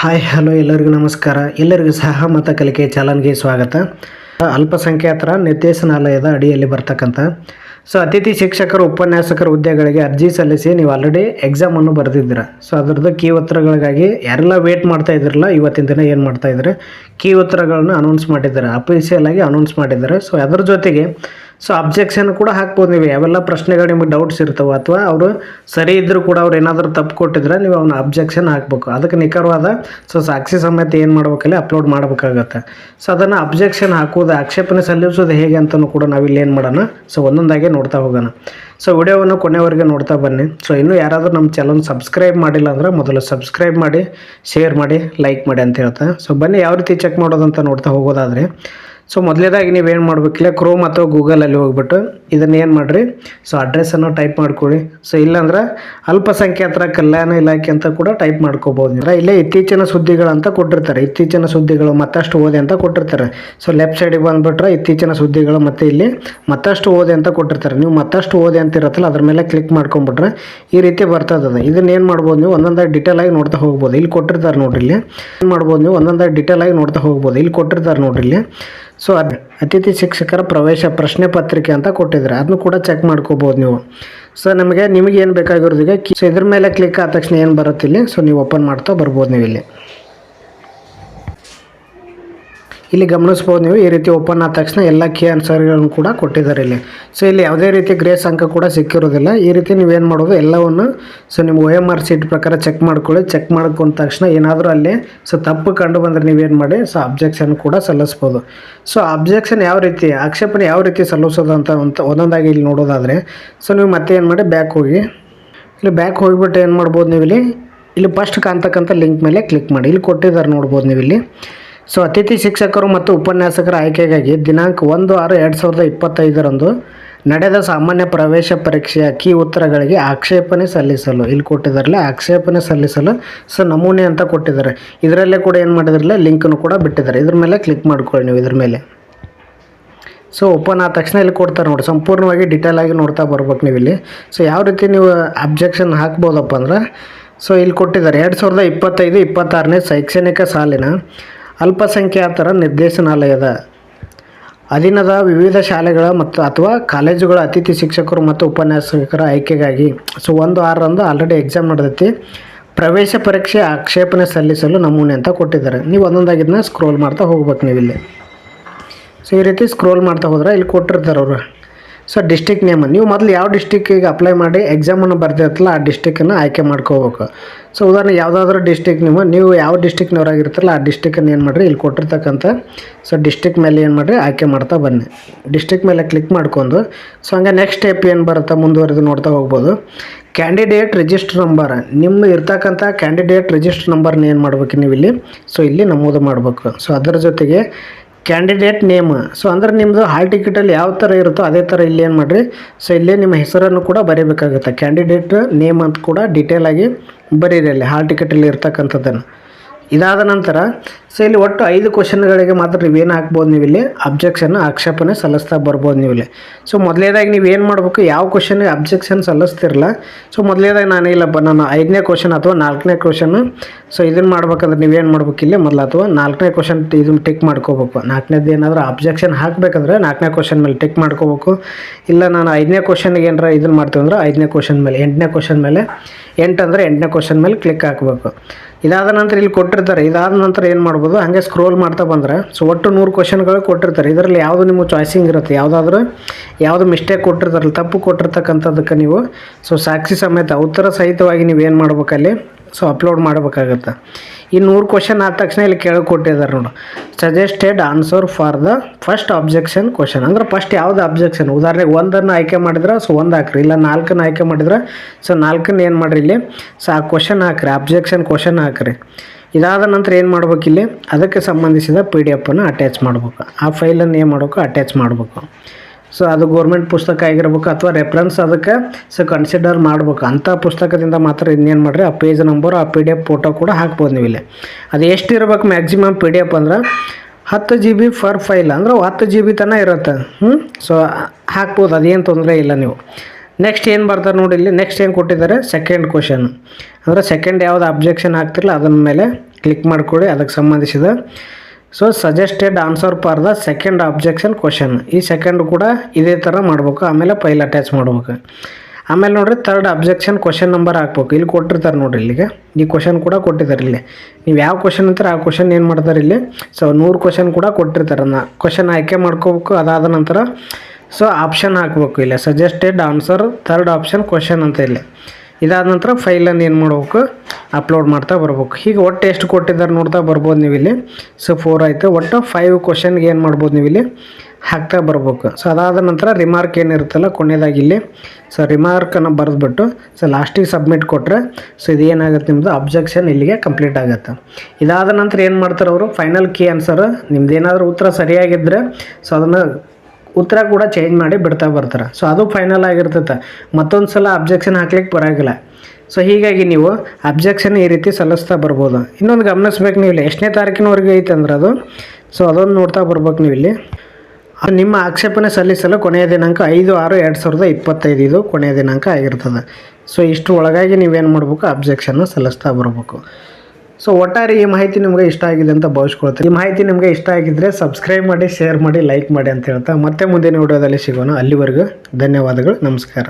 Hi, hello ಎಲ್ಲರಿಗೂ ನಮಸ್ಕಾರ. ಎಲ್ಲರಿಗೂ ಸಹ ಮತ ಕಲಿಕೆ ಚಾಲನ್ಗೆ ಸ್ವಾಗತ. ಅಲ್ಪಸಂಖ್ಯಾತರ ನಿರ್ದೇಶನಾಲಯದ ಅಡಿಯಲ್ಲಿ ಬರ್ತಕ್ಕಂಥ ಸೊ, ಅತಿಥಿ ಶಿಕ್ಷಕರು, ಉಪನ್ಯಾಸಕರ ಹುದ್ದೆಗಳಿಗೆ ಅರ್ಜಿ ಸಲ್ಲಿಸಿ ನೀವು ಆಲ್ರೆಡಿ ಎಕ್ಸಾಮನ್ನು ಬರೆದಿದ್ದೀರ. ಸೊ, ಅದರದ್ದು ಕೀ ಉತ್ತರಗಳಿಗಾಗಿ ಯಾರೆಲ್ಲ ವೇಟ್ ಮಾಡ್ತಾ ಇದ್ರಲ್ಲ, ಇವತ್ತಿನ ದಿನ ಏನು ಮಾಡ್ತಾ ಇದ್ದಾರೆ ಕೀ ಉತ್ತರಗಳನ್ನು ಅನೌನ್ಸ್ ಮಾಡಿದ್ದಾರೆ. ಅಫಿಷಿಯಲ್ ಆಗಿ ಅನೌನ್ಸ್ ಮಾಡಿದ್ದಾರೆ. ಸೊ ಅದರ ಜೊತೆಗೆ ಸೊ ಅಬ್ಜೆಕ್ಷನ್ ಕೂಡ ಹಾಕ್ಬೋದು ನೀವು. ಯಾವೆಲ್ಲ ಪ್ರಶ್ನೆಗಳು ನಿಮಗೆ ಡೌಟ್ಸ್ ಇರ್ತವೆ. ಅಥವಾ ಅವರು ಸರಿ ಇದ್ದರೂ ಕೂಡ ಅವ್ರು ಏನಾದರೂ ತಪ್ಪು ಕೊಟ್ಟಿದ್ರೆ ನೀವು ಅವ್ನ ಅಬ್ಜೆಕ್ಷನ್ ಹಾಕ್ಬೇಕು. ಅದಕ್ಕೆ ನಿಖರವಾದ ಸೊ ಸಾಕ್ಷಿ ಸಮೇತ ಏನು ಮಾಡ್ಬೇಕಲ್ಲಿ ಅಪ್ಲೋಡ್ ಮಾಡಬೇಕಾಗತ್ತೆ. ಸೊ ಅದನ್ನು ಅಬ್ಜೆಕ್ಷನ್ ಹಾಕೋದು ಆಕ್ಷೇಪಣೆ ಸಲ್ಲಿಸೋದು ಹೇಗೆ ಅಂತಲೂ ಕೂಡ ನಾವಿಲ್ಲಿ ಏನು ಮಾಡೋಣ? ಸೊ ಒಂದೊಂದಾಗೆ ನೋಡ್ತಾ ಹೋಗೋಣ. ಸೊ ವಿಡಿಯೋವನ್ನು ಕೊನೆವರೆಗೆ ನೋಡ್ತಾ ಬನ್ನಿ. ಸೊ ಇನ್ನೂ ಯಾರಾದರೂ ನಮ್ಮ ಚಾನಲ್ ಸಬ್ಸ್ಕ್ರೈಬ್ ಮಾಡಿಲ್ಲ ಅಂದರೆ ಮೊದಲು ಸಬ್ಸ್ಕ್ರೈಬ್ ಮಾಡಿ ಶೇರ್ ಮಾಡಿ ಲೈಕ್ ಮಾಡಿ ಅಂತ ಹೇಳ್ತಾ. ಸೊ ಬನ್ನಿ, ಯಾವ ರೀತಿ ಚೆಕ್ ಮಾಡೋದಂತ ನೋಡ್ತಾ ಹೋಗೋದಾದರೆ. ಸೊ ಮೊದಲೇದಾಗಿ ನೀವೇನು ಮಾಡಬೇಕಿಲ್ಲ ಕ್ರೋಮ್ ಅಥವಾ ಗೂಗಲಲ್ಲಿ ಹೋಗ್ಬಿಟ್ಟು ಇದನ್ನು ಏನು ಮಾಡಿರಿ? ಸೊ ಅಡ್ರೆಸ್ಸನ್ನು ಟೈಪ್ ಮಾಡ್ಕೊಳ್ಳಿ. ಸೊ ಇಲ್ಲಾಂದ್ರೆ ಅಲ್ಪಸಂಖ್ಯಾತರ ಕಲ್ಯಾಣ ಇಲಾಖೆ ಅಂತ ಕೂಡ ಟೈಪ್ ಮಾಡ್ಕೋಬೋದು ಅಂದರೆ ಇಲ್ಲೇ ಇತ್ತೀಚಿನ ಸುದ್ದಿಗಳಂತ ಕೊಟ್ಟಿರ್ತಾರೆ. ಇತ್ತೀಚಿನ ಸುದ್ದಿಗಳು ಮತ್ತಷ್ಟು ಓದಿ ಅಂತ ಕೊಟ್ಟಿರ್ತಾರೆ. ಸೊ ಲೆಫ್ಟ್ ಸೈಡಿಗೆ ಬಂದುಬಿಟ್ರೆ ಇತ್ತೀಚಿನ ಸುದ್ದಿಗಳು ಮತ್ತು ಇಲ್ಲಿ ಮತ್ತಷ್ಟು ಓದಿ ಅಂತ ಕೊಟ್ಟಿರ್ತಾರೆ. ನೀವು ಮತ್ತಷ್ಟು ಓದಿ ಅಂತ ಇರುತ್ತಲ್ಲ, ಅದ್ರ ಮೇಲೆ ಕ್ಲಿಕ್ ಮಾಡ್ಕೊಂಬಿಟ್ರೆ ಈ ರೀತಿ ಬರ್ತದೆ ಇದನ್ನ ಏನು ಮಾಡ್ಬೋದು ನೀವು? ಒಂದೊಂದಾಗಿ ಡೀಟೇಲ್ ಆಗಿ ನೋಡ್ತಾ ಹೋಗ್ಬೋದು. ಇಲ್ಲಿ ಕೊಟ್ಟಿರ್ತಾರೆ ನೋಡ್ರಿ ಇಲ್ಲಿ. ಏನು ಮಾಡ್ಬೋದು ನೀವು? ಒಂದೊಂದಾಗಿ ಡೀಟೇಲ್ ಆಗಿ ನೋಡ್ತಾ ಹೋಗ್ಬೋದು. ಇಲ್ಲಿ ಕೊಟ್ಟಿರ್ತಾರೆ ನೋಡ್ರಿ ಇಲ್ಲಿ. ಸೊ ಅದು ಅತಿಥಿ ಶಿಕ್ಷಕರ ಪ್ರವೇಶ ಪ್ರಶ್ನೆ ಪತ್ರಿಕೆ ಅಂತ ಕೊಟ್ಟಿದ್ದಾರೆ. ಅದನ್ನು ಕೂಡ ಚೆಕ್ ಮಾಡ್ಕೋಬೋದು ನೀವು. ಸೊ ನಮಗೆ ನಿಮಗೆ ಏನು ಬೇಕಾಗಿರೋದು ಈಗ ಸೊ ಇದ್ರ ಮೇಲೆ ಕ್ಲಿಕ್ ಆದ ತಕ್ಷಣ ಏನು ಬರುತ್ತೆ ಇಲ್ಲಿ? ಸೊ ನೀವು ಓಪನ್ ಮಾಡ್ತಾ ಬರ್ಬೋದು ನೀವು ಇಲ್ಲಿ ಇಲ್ಲಿ ಗಮನಿಸ್ಬೋದು ನೀವು, ಈ ರೀತಿ ಓಪನ್ ಆದ ತಕ್ಷಣ ಎಲ್ಲ ಕೇ ಆನ್ಸರ್ಗಳನ್ನು ಕೂಡ ಕೊಟ್ಟಿದ್ದಾರೆ ಇಲ್ಲಿ. ಸೊ ಇಲ್ಲಿ ಯಾವುದೇ ರೀತಿ ಗ್ರೇಸ್ ಅಂಕ ಕೂಡ ಸಿಕ್ಕಿರೋದಿಲ್ಲ. ಈ ರೀತಿ ನೀವೇನು ಮಾಡೋದು, ಎಲ್ಲವನ್ನು ಸೊ ನಿಮ್ಮ ಒ ಎಂ ಆರ್ ಸೀಟ್ ಪ್ರಕಾರ ಚೆಕ್ ಮಾಡ್ಕೊಳ್ಳಿ. ಚೆಕ್ ಮಾಡ್ಕೊಂಡ ತಕ್ಷಣ ಏನಾದರೂ ಅಲ್ಲಿ ಸೊ ತಪ್ಪು ಕಂಡು ಬಂದರೆ ನೀವೇನು ಮಾಡಿ ಸೊ ಅಬ್ಜೆಕ್ಷನ್ ಕೂಡ ಸಲ್ಲಿಸ್ಬೋದು ಸೊ ಅಬ್ಜೆಕ್ಷನ್ ಯಾವ ರೀತಿ, ಆಕ್ಷೇಪಣೆ ಯಾವ ರೀತಿ ಸಲ್ಲಿಸೋದು ಅಂತ ಅಂತ ಒಂದೊಂದಾಗಿ ಇಲ್ಲಿ ನೋಡೋದಾದರೆ ಸೊ ನೀವು ಮತ್ತೆ ಏನು ಮಾಡಿ ಬ್ಯಾಕ್ ಹೋಗಿ. ಇಲ್ಲಿ ಬ್ಯಾಕ್ ಹೋಗಿಬಿಟ್ಟು ಏನು ಮಾಡ್ಬೋದು ನೀವು ಇಲ್ಲಿ ಇಲ್ಲಿ ಫಸ್ಟ್ ಕಾಣ್ತಕ್ಕಂಥ ಲಿಂಕ್ ಮೇಲೆ ಕ್ಲಿಕ್ ಮಾಡಿ. ಇಲ್ಲಿ ಕೊಟ್ಟಿದ್ದಾರೆ ನೋಡ್ಬೋದು ನೀವು ಇಲ್ಲಿ. ಸೊ ಅತಿಥಿ ಶಿಕ್ಷಕರು ಮತ್ತು ಉಪನ್ಯಾಸಕರ ಆಯ್ಕೆಗಾಗಿ ದಿನಾಂಕ ಒಂದು ಆರು ಎರಡು ಸಾವಿರದ ಇಪ್ಪತ್ತೈದರಂದು ನಡೆದ ಸಾಮಾನ್ಯ ಪ್ರವೇಶ ಪರೀಕ್ಷೆಯ ಕೀ ಉತ್ತರಗಳಿಗೆ ಆಕ್ಷೇಪಣೆ ಸಲ್ಲಿಸಲು, ಇಲ್ಲಿ ಕೊಟ್ಟಿದ್ದಾರಲ್ಲ, ಆಕ್ಷೇಪಣೆ ಸಲ್ಲಿಸಲು ಸೊ ನಮೂನೆ ಅಂತ ಕೊಟ್ಟಿದ್ದಾರೆ. ಇದರಲ್ಲೇ ಕೂಡ ಏನು ಮಾಡಿದ್ರಲ್ಲ, ಲಿಂಕನ್ನು ಕೂಡ ಬಿಟ್ಟಿದ್ದಾರೆ. ಇದ್ರ ಮೇಲೆ ಕ್ಲಿಕ್ ಮಾಡ್ಕೊಳ್ಳಿ ನೀವು, ಇದ್ರ ಮೇಲೆ. ಸೊ ಓಪನ್ ಆದ ತಕ್ಷಣ ಇಲ್ಲಿ ಕೊಡ್ತಾರೆ ನೋಡಿ, ಸಂಪೂರ್ಣವಾಗಿ ಡಿಟೇಲ್ ಆಗಿ ನೋಡ್ತಾ ಬರ್ಬೇಕು ನೀವು ಇಲ್ಲಿ. ಸೊ ಯಾವ ರೀತಿ ನೀವು ಅಬ್ಜೆಕ್ಷನ್ ಹಾಕ್ಬೋದಪ್ಪ ಅಂದ್ರೆ, ಸೊ ಇಲ್ಲಿ ಕೊಟ್ಟಿದ್ದಾರೆ, ಎರಡು ಸಾವಿರದ ಇಪ್ಪತ್ತೈದು, ಇಪ್ಪತ್ತಾರನೇ ಶೈಕ್ಷಣಿಕ ಸಾಲಿನ ಅಲ್ಪಸಂಖ್ಯಾತರ ನಿರ್ದೇಶನಾಲಯದ ಅಧೀನದ ವಿವಿಧ ಶಾಲೆಗಳ ಮತ್ತು ಅಥವಾ ಕಾಲೇಜುಗಳ ಅತಿಥಿ ಶಿಕ್ಷಕರು ಮತ್ತು ಉಪನ್ಯಾಸಕರ ಆಯ್ಕೆಗಾಗಿ ಸೊ ಒಂದು ಆರರಂದು ಆಲ್ರೆಡಿ ಎಕ್ಸಾಮ್ ನಡೆದೈತಿ. ಪ್ರವೇಶ ಪರೀಕ್ಷೆ ಆಕ್ಷೇಪಣೆ ಸಲ್ಲಿಸಲು ನಮೂನೆ ಅಂತ ಕೊಟ್ಟಿದ್ದಾರೆ. ನೀವು ಒಂದೊಂದಾಗಿದ್ದನ್ನ ಸ್ಕ್ರೋಲ್ ಮಾಡ್ತಾ ಹೋಗ್ಬೇಕು ನೀವು ಇಲ್ಲಿ ಸೊ ಈ ರೀತಿ ಸ್ಕ್ರೋಲ್ ಮಾಡ್ತಾ ಹೋದ್ರೆ ಇಲ್ಲಿ ಕೊಟ್ಟಿರ್ತಾರೆ ಅವರು ಸೊ ಡಿಸ್ಟಿಕ್ ನೇಮ್ ನೀವು ಮೊದಲು ಯಾವ ಡಿಸ್ಟಿಕ್ಕಿಗೆ ಅಪ್ಲೈ ಮಾಡಿ ಎಕ್ಸಾಮನ್ನು ಬರ್ತಿರ್ತಲ್ಲ ಆ ಡಿಸ್ಟಿಕ್ಕನ್ನು ಆಯ್ಕೆ ಮಾಡ್ಕೋಬೇಕು. ಸೊ ಉದಾಹರಣೆ ಯಾವುದಾದ್ರೂ ಡಿಸ್ಟಿಕ್ ನೀವು ನೀವು ಯಾವ ಡಿಸ್ಟಿಕ್ನವರಾಗಿರ್ತಾರಲ್ಲ ಆ ಡಿಸ್ಟಿಕ್ಕನ್ನು ಏನು ಮಾಡಿರಿ? ಇಲ್ಲಿ ಕೊಟ್ಟಿರ್ತಕ್ಕಂಥ ಸೊ ಡಿಸ್ಟಿಕ್ ಮೇಲೆ ಏನು ಮಾಡಿರಿ? ಆಯ್ಕೆ ಮಾಡ್ತಾ ಬನ್ನಿ. ಡಿಸ್ಟಿಕ್ ಮೇಲೆ ಕ್ಲಿಕ್ ಮಾಡ್ಕೊಂಡು ಸೊ ಹಂಗೆ ನೆಕ್ಸ್ಟ್ ಸ್ಟೆಪ್ ಏನು ಬರುತ್ತೆ? ಮುಂದುವರೆದು ನೋಡ್ತಾ ಹೋಗ್ಬೋದು. ಕ್ಯಾಂಡಿಡೇಟ್ ರಿಜಿಸ್ಟರ್ ನಂಬರ್ ನಿಮ್ಮ ಇರ್ತಕ್ಕಂಥ ಕ್ಯಾಂಡಿಡೇಟ್ ರಿಜಿಸ್ಟರ್ ನಂಬರ್ನ ಏನು ಮಾಡ್ಬೇಕು ನೀವು ಇಲ್ಲಿ? ಸೊ ಇಲ್ಲಿ ನಮೂದು ಮಾಡಬೇಕು. ಸೊ ಅದರ ಜೊತೆಗೆ ಕ್ಯಾಂಡಿಡೇಟ್ ನೇಮ್ ಸೊ ಅಂದ್ರೆ ನಿಮ್ಮದು ಹಾಲ್ ಟಿಕೆಟಲ್ಲಿ ಯಾವ ಥರ ಇರುತ್ತೋ ಅದೇ ಥರ ಇಲ್ಲಿ ಏನು ಮಾಡಿರಿ? ಸೊ ಇಲ್ಲೇ ನಿಮ್ಮ ಹೆಸರನ್ನು ಕೂಡ ಬರೀಬೇಕಾಗುತ್ತೆ. ಕ್ಯಾಂಡಿಡೇಟ್ ನೇಮ್ ಅಂತ ಕೂಡ ಡೀಟೇಲ್ ಆಗಿ ಬರೀರಿ ಅಲ್ಲಿ ಹಾಲ್ ಟಿಕೆಟಲ್ಲಿ ಇರ್ತಕ್ಕಂಥದ್ದನ್ನು. ಇದಾದ ನಂತರ ಸೊ ಇಲ್ಲಿ ಒಟ್ಟು ಐದು ಕ್ವಶನ್ಗಳಿಗೆ ಮಾತ್ರ ನೀವೇನು ಹಾಕ್ಬೋದು ನೀವು ಇಲ್ಲಿ? ಅಬ್ಜೆಕ್ಷನ್ ಆಕ್ಷೇಪಣೆ ಸಲ್ಲಿಸ್ತಾ ಬರ್ಬೋದು ನೀವು ಇಲ್ಲಿ. ಸೊ ಮೊದಲೇದಾಗಿ ನೀವು ಏನು ಮಾಡಬೇಕು? ಯಾವ ಕ್ವಶನ್ಗೆ ಅಬ್ಜೆಕ್ಷನ್ ಸಲ್ಲಿಸ್ತಿರಲ್ಲ ಸೊ ಮೊದಲೇದಾಗಿ ನಾನು ಇಲ್ಲಪ್ಪ ನಾನು ಐದನೇ ಕ್ವಶನ್ ಅಥವಾ ನಾಲ್ಕನೇ ಕ್ವಶನ್ ಸೊ ಇದನ್ನು ಮಾಡ್ಬೇಕಂದ್ರೆ ನೀವೇನು ಮಾಡ್ಬೇಕು ಇಲ್ಲಿ? ಮೊದಲು ಅಥವಾ ನಾಲ್ಕನೇ ಕ್ವಶನ್ ಇದನ್ನು ಟಿಕ್ ಮಾಡ್ಕೋಬೇಕು. ನಾಲ್ಕನೇದು ಏನಾದರೂ ಅಬ್ಜೆಕ್ಷನ್ ಹಾಕಬೇಕಂದ್ರೆ ನಾಲ್ಕನೇ ಕ್ವಶನ್ ಮೇಲೆ ಟಿಕ್ ಮಾಡ್ಕೋಬೇಕು. ಇಲ್ಲ, ನಾನು ಐದನೇ ಕ್ವಶನ್ಗೆ ಏನಾರ ಇದನ್ನು ಮಾಡ್ತೀವಿ ಅಂದ್ರೆ ಐದನೇ ಕ್ವಶನ್ ಮೇಲೆ, ಎಂಟನೇ ಕ್ವಶನ್ ಮೇಲೆ, ಎಂಟು ಅಂದರೆ ಎಂಟನೇ ಕ್ವಶನ್ ಮೇಲೆ ಕ್ಲಿಕ್ ಹಾಕಬೇಕು. ಇದಾದ ನಂತರ ಇಲ್ಲಿ ಕೊಟ್ಟಿರ್ತಾರೆ. ಇದಾದ ನಂತರ ಏನು ಮಾಡ್ಬೋದು? ಹಾಗೆ ಸ್ಕ್ರೋಲ್ ಮಾಡ್ತಾ ಬಂದರೆ ಸೊ ಒಟ್ಟು ನೂರು ಕ್ವಶನ್ಗಳು ಕೊಟ್ಟಿರ್ತಾರೆ. ಇದರಲ್ಲಿ ಯಾವುದು ನಿಮ್ಮ ಚಾಯ್ಸಿಂಗ್ ಇರುತ್ತೆ? ಯಾವುದಾದ್ರೂ, ಯಾವುದು ಮಿಸ್ಟೇಕ್ ಕೊಟ್ಟಿರ್ತಾರಲ್ಲ, ತಪ್ಪು ಕೊಟ್ಟಿರ್ತಕ್ಕಂಥದ್ದಕ್ಕೆ ನೀವು ಸೊ ಸಾಕ್ಷಿ ಸಮೇತ, ಉತ್ತರ ಸಹಿತವಾಗಿ ನೀವು ಏನು ಮಾಡ್ಬೇಕಲ್ಲಿ? ಸೊ ಅಪ್ಲೋಡ್ ಮಾಡಬೇಕಾಗತ್ತೆ. ಈ ನೂರು ಕ್ವಶನ್ ಆದ ತಕ್ಷಣ ಇಲ್ಲಿ ಕೇಳಿಕೊಟ್ಟಿದ್ದಾರೆ ನೋಡು. Suggested answer for the first objection question ಅಂದ್ರೆ ಫಸ್ಟ್ ಯಾವ್ದು ಅಬ್ಜೆಕ್ಷನ್ ಉದಾಹರಣೆಗೆ ಒಂದನ್ನು ಆಯ್ಕೆ ಮಾಡಿದ್ರೆ, ಸೊ ಒಂದು ಹಾಕ್ರಿ. ಇಲ್ಲ ನಾಲ್ಕನ್ನು ಆಯ್ಕೆ ಮಾಡಿದ್ರೆ, ಸೊ ನಾಲ್ಕನ್ನು ಏನು ಮಾಡಿರಿ ಇಲ್ಲಿ? ಸೊ ಆ ಕ್ವಶನ್ ಹಾಕ್ರಿ ಅಬ್ಜೆಕ್ಷನ್ ಕ್ವಶನ್ ಹಾಕ್ರಿ. ಇದಾದ ನಂತರ ಏನು ಮಾಡ್ಬೇಕು ಇಲ್ಲಿ? ಅದಕ್ಕೆ ಸಂಬಂಧಿಸಿದ ಪಿ ಡಿ ಎಫನ್ನು ಅಟ್ಯಾಚ್ ಮಾಡ್ಬೇಕು. ಆ ಫೈಲನ್ನು ಏನು ಮಾಡಬೇಕು? ಅಟ್ಯಾಚ್ ಮಾಡಬೇಕು. ಸೊ ಅದು ಗೋರ್ಮೆಂಟ್ ಪುಸ್ತಕ ಆಗಿರ್ಬೇಕು ಅಥವಾ ರೆಫರೆನ್ಸ್ ಅದಕ್ಕೆ ಸೊ ಕನ್ಸಿಡರ್ ಮಾಡ್ಬೇಕು. ಅಂಥ ಪುಸ್ತಕದಿಂದ ಮಾತ್ರ ಇನ್ನೇನು ಮಾಡಿರಿ? ಆ ಪೇಜ್ ನಂಬರ್ ಆ ಪಿ ಡಿ ಎಫ್ ಫೋಟೋ ಕೂಡ ಹಾಕ್ಬೋದು ನೀವು ಇಲ್ಲಿ. ಅದು ಎಷ್ಟು ಇರ್ಬೇಕು ಮ್ಯಾಕ್ಸಿಮಮ್ ಪಿ ಡಿ ಎಫ್ ಅಂದ್ರೆ? ಹತ್ತು ಜಿ ಬಿ ಫರ್ ಫೈಲ್ ಅಂದ್ರೆ ಹತ್ತು ಜಿ ಬಿ ತನಕ ಇರುತ್ತೆ. ಹ್ಞೂ ಸೊ ಹಾಕ್ಬೋದು. ಅದೇನು ತೊಂದರೆ ಇಲ್ಲ ನೀವು. ನೆಕ್ಸ್ಟ್ ಏನು ಬರ್ತಾರೆ ನೋಡಿ ಇಲ್ಲಿ. ನೆಕ್ಸ್ಟ್ ಏನು ಕೊಟ್ಟಿದ್ದಾರೆ? ಸೆಕೆಂಡ್ ಕ್ವಶನ್ ಅಂದರೆ ಸೆಕೆಂಡ್ ಯಾವುದು ಅಬ್ಜೆಕ್ಷನ್ ಆಗ್ತಿರಲ್ಲ ಅದನ್ನ ಮೇಲೆ ಕ್ಲಿಕ್ ಮಾಡಿಕೊಡಿ. ಅದಕ್ಕೆ ಸಂಬಂಧಿಸಿದ so suggested answer for the second objection question ಈ ಸೆಕೆಂಡ್ ಕೂಡ ಇದೇ ಥರ ಮಾಡ್ಬೇಕು, ಆಮೇಲೆ ಫೈಲ್ ಅಟ್ಯಾಚ್ ಮಾಡ್ಬೇಕು. ಆಮೇಲೆ ನೋಡಿರಿ ಥರ್ಡ್ ಅಬ್ಜೆಕ್ಷನ್ ಕ್ವಶನ್ ನಂಬರ್ ಹಾಕ್ಬೇಕು. ಇಲ್ಲಿ ಕೊಟ್ಟಿರ್ತಾರೆ ನೋಡಿರಿ ಇಲ್ಲಿಗೆ. ಈ ಕ್ವಶನ್ ಕೂಡ ಕೊಟ್ಟಿದ್ದಾರೆ ಇಲ್ಲಿ. ನೀವು ಯಾವ ಕ್ವಶನ್ ಅಂತಾರೆ, ಆ ಕ್ವಶನ್ ಏನು ಮಾಡ್ತಾರೆ ಇಲ್ಲಿ? ಸೊ ನೂರು ಕ್ವಶನ್ ಕೂಡ ಕೊಟ್ಟಿರ್ತಾರೆ. ನಾ ಕ್ವಶನ್ ಆಯ್ಕೆ ಮಾಡ್ಕೋಬೇಕು, ಅದಾದ ನಂತರ ಸೊ ಆಪ್ಷನ್ ಹಾಕ್ಬೇಕು ಇಲ್ಲಿ. Suggested answer third option question ಅಂತ ಇಲ್ಲಿ. ಇದಾದ ನಂತರ ಫೈಲನ್ನು ಏನು ಮಾಡ್ಬೇಕು? ಅಪ್ಲೋಡ್ ಮಾಡ್ತಾ ಬರ್ಬೇಕು. ಹೀಗೆ ಒಟ್ಟು ಎಷ್ಟು ಕೊಟ್ಟಿದ್ದಾರೆ ನೋಡ್ತಾ ಬರ್ಬೋದು ನೀವು ಇಲ್ಲಿ ಸೊ ಫೋರ್ ಆಯಿತು. ಒಟ್ಟು ಫೈವ್ ಕ್ವಶನ್ಗೆ ಏನು ಮಾಡ್ಬೋದು ನೀವು ಇಲ್ಲಿ ಹಾಕ್ತಾ ಬರ್ಬೇಕು. ಸೊ ಅದಾದ ನಂತರ ರಿಮಾರ್ಕ್ ಏನಿರುತ್ತಲ್ಲ ಕೊನೆಯದಾಗಿ ಇಲ್ಲಿ. ಸೊ ರಿಮಾರ್ಕನ್ನು ಬರೆದ್ಬಿಟ್ಟು ಸೊ ಲಾಸ್ಟಿಗೆ ಸಬ್ಮಿಟ್ ಕೊಟ್ಟರೆ ಸೊ ಇದು ಏನಾಗುತ್ತೆ ನಿಮ್ಮದು ಅಬ್ಜೆಕ್ಷನ್ ಇಲ್ಲಿಗೆ ಕಂಪ್ಲೀಟ್ ಆಗುತ್ತೆ. ಇದಾದ ನಂತರ ಏನು ಮಾಡ್ತಾರೆ ಅವರು? ಫೈನಲ್ ಕೀ ಆನ್ಸರ್ ನಿಮ್ದು ಏನಾದರೂ ಉತ್ತರ ಸರಿಯಾಗಿದ್ದರೆ ಸೊ ಅದನ್ನು ಉತ್ತರ ಕೂಡ ಚೇಂಜ್ ಮಾಡಿ ಬಿಡ್ತಾ ಬರ್ತಾರೆ. ಸೊ ಅದು ಫೈನಲ್ ಆಗಿರ್ತೈತೆ. ಮತ್ತೊಂದು ಸಲ ಅಬ್ಜೆಕ್ಷನ್ ಹಾಕ್ಲಿಕ್ಕೆ ಬರೋಂಗಿಲ್ಲ. ಸೊ ಹೀಗಾಗಿ ನೀವು ಅಬ್ಜೆಕ್ಷನ್ ಈ ರೀತಿ ಸಲ್ಲಿಸ್ತಾ ಬರ್ಬೋದು. ಇನ್ನೊಂದು ಗಮನಿಸ್ಬೇಕು ನೀವು ಇಲ್ಲಿ ಎಷ್ಟನೇ ತಾರೀಕಿನವರೆಗೆ ಐತೆ ಅಂದ್ರೆ ಅದು. ಸೊ ಅದೊಂದು ನೋಡ್ತಾ ಬರ್ಬೇಕು ನೀವು ಇಲ್ಲಿ ನಿಮ್ಮ ಆಕ್ಷೇಪಣೆ ಸಲ್ಲಿಸಲು ಕೊನೆಯ ದಿನಾಂಕ ಐದು ಆರು ಎರಡು ಸಾವಿರದ ಇಪ್ಪತ್ತೈದು. ಇದು ಕೊನೆಯ ದಿನಾಂಕ ಆಗಿರ್ತದೆ. ಸೊ ಇಷ್ಟು ಒಳಗಾಗಿ ನೀವೇನು ಮಾಡಬೇಕು? ಅಬ್ಜೆಕ್ಷನ್ನ ಸಲ್ಲಿಸ್ತಾ ಬರಬೇಕು. ಸೊ ಒಟ್ಟಾರೆ ಈ ಮಾಹಿತಿ ನಿಮಗೆ ಇಷ್ಟ ಆಗಿದೆ ಅಂತ ಭಾವಿಸ್ಕೊಳ್ತೀನಿ. ಈ ಮಾಹಿತಿ ನಿಮಗೆ ಇಷ್ಟ ಆಗಿದ್ರೆ ಸಬ್ಸ್ಕ್ರೈಬ್ ಮಾಡಿ ಶೇರ್ ಮಾಡಿ ಲೈಕ್ ಮಾಡಿ ಅಂತ ಹೇಳ್ತಾ, ಮತ್ತೆ ಮುಂದಿನ ವಿಡಿಯೋದಲ್ಲಿ ಸಿಗೋಣ. ಅಲ್ಲಿವರೆಗೂ ಧನ್ಯವಾದಗಳು, ನಮಸ್ಕಾರ.